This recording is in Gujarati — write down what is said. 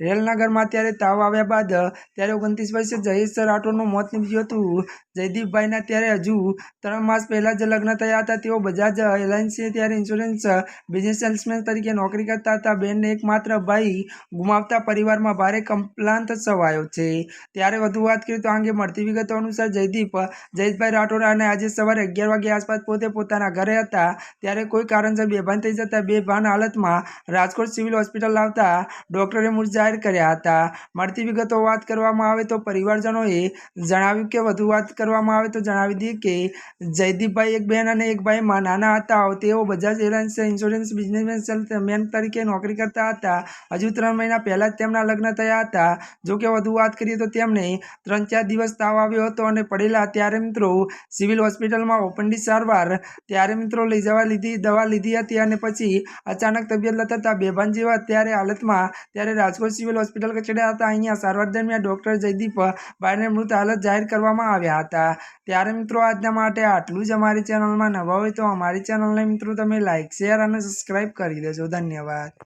રેલનગરમાં ત્યારે તાવ આવ્યા બાદ, ત્યારે ઓગણત્રીસ વર્ષે જયેશ રાઠોડનું મોત નીપજ્યું હતું. જયદીપભાઈના ત્યારે હજુ ત્રણ માસ પહેલાં જ લગ્ન થયા હતા. તેઓ બજાજ એલાયન્સે ત્યારે ઇન્સ્યોરન્સ બિઝનેસ સેલ્સમેન તરીકે નોકરી કરતા હતા. બેનને એકમાત્ર ભાઈ ગુમાવતા પરિવારમાં ભારે કમ્પ્લાન્ટ છવાયો છે. ત્યારે વધુ વાત કરીએ તો આ અંગે મળતી વિગતો અનુસાર જયદીપ, જયેશભાઈ રાઠોડ અને આજે સવારે અગિયાર વાગ્યા આસપાસ પોતે પોતાના ઘરે હતા. ત્યારે કોઈ કારણસર બેભાન થઈ જતા બેભાન હાલતમાં રાજકોટ સિવિલ હોસ્પિટલ લાવતા ડૉક્ટરે મૃત જાહેર કર્યા હતા. મળતી વિગતો વાત કરવામાં આવે તો પરિવારજનોએ જણાવ્યું કે, વધુ વાત કરવામાં આવે તો જણાવી દઈએ કે, જયદીપભાઈ એક બહેન અને એક ભાઈમાં નાના હતા. તેઓ Bajaj airlines insurance businessman man તરીકે નોકરી કરતા હતા. હજુ ત્રણ મહિના પહેલાં જ તેમના લગ્ન થયા હતા. જો કે વધુ વાત કરીએ તો તેમને ત્રણ ચાર દિવસ તાવ આવ્યો હતો અને પડેલા ત્યારે મિત્રો સિવિલ હોસ્પિટલમાં ઓપનડી સારવાર. ત્યારે મિત્રો લઈ જવા લીધી, દવા લીધી હતી અને પછી અચાનક તબિયત લથડતા બેભાન જેવા ત્યારે હાલતમાં, ત્યારે રાજકોટ સિવિલ હોસ્પિટલ ખસેડ્યા હતા. અહીંયા સારવાર દરમિયાન ડોક્ટર જયદીપ બારને મૃત હાલત જાહેર કરવામાં આવ્યા હતા. ત્યારે મિત્રો, આજના માટે આટલું જ અમારી ચેનલમાં નવા હોય તો અમારી ચેનલને મિત્રો, તમે લાઇક શેર અને સબસ્ક્રાઈબ કરી દેજો. ધન્યવાદ.